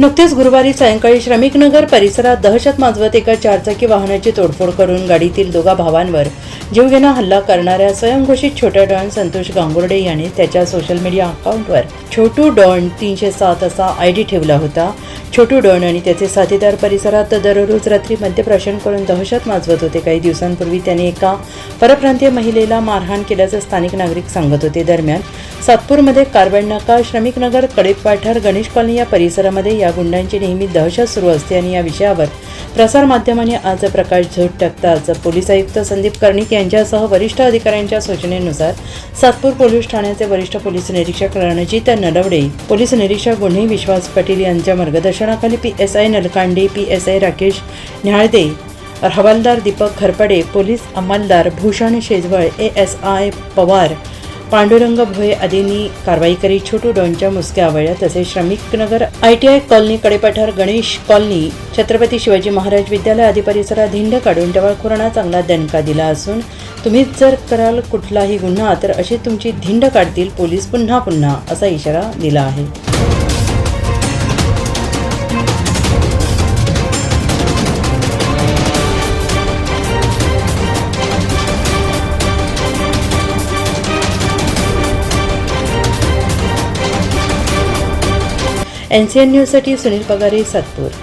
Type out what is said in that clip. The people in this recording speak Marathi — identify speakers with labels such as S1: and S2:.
S1: नुकतेच गुरुवारी सायंकाळी श्रमिकनगर परिसरात दहशत माजवत एका चारचाकी वाहनाची तोडफोड करून गाडीतील दोघा भावांवर जीवघेणा हल्ला करणाऱ्या स्वयंघोषित छोट्या डॉन संतोष गांगुर्डे याने त्याच्या सोशल मीडिया अकाउंटवर छोटू डॉन तीनशे सात असा आय डी ठेवला होता. छोटू डॉन आणि त्याचे साथीदार परिसरात दररोज रात्री मद्यप्राशन करून दहशत माजवत होते. काही दिवसांपूर्वी त्याने एका परप्रांतीय महिलेला मारहाण केल्याचं स्थानिक नागरिक सांगत होते. दरम्यान सातपूरमध्ये कार्बन नाका श्रमिकनगर कडेकपाठर गणेश कॉलनी या परिसरामध्ये या गुंडांची नेहमी दहशत सुरू असते आणि या विषयावर प्रसारमाध्यमांनी आज प्रकाश झोत टाकताच पोलीस आयुक्त संदीप कर्णिक यांच्यासह वरिष्ठ अधिकाऱ्यांच्या सूचनेनुसार सातपूर पोलीस ठाण्याचे वरिष्ठ पोलीस निरीक्षक रणजित नलवडे पोलीस निरीक्षक गुन्हे विश्वास पाटील यांच्या मार्गदर्शनाखाली P S I Nalkande P S I Rakesh Nyalde हवालदार Deepak Kharpade police अंमलदार Bhushan Shejwal A S I Pawar Pandurang Bhoye आदींनी कारवाई करीत छोटू डॉनच्या मुसक्या आवळल्या तसेच Shramiknagar I T I colony Kadepathar Ganesh colony Chhatrapati Shivaji Maharaj विद्यालय आदी परिसरात धिंड काढून टवाळखोरांना चांगला दणका दिला असून तुम्हीच जर कराल कुठलाही गुन्हा तर अशी तुमची धिंड काढतील पोलीस पुन्हा पुन्हा असा इशारा दिला आहे. एन सी एन न्यूजसाठी सुनील पगारे सातपूर.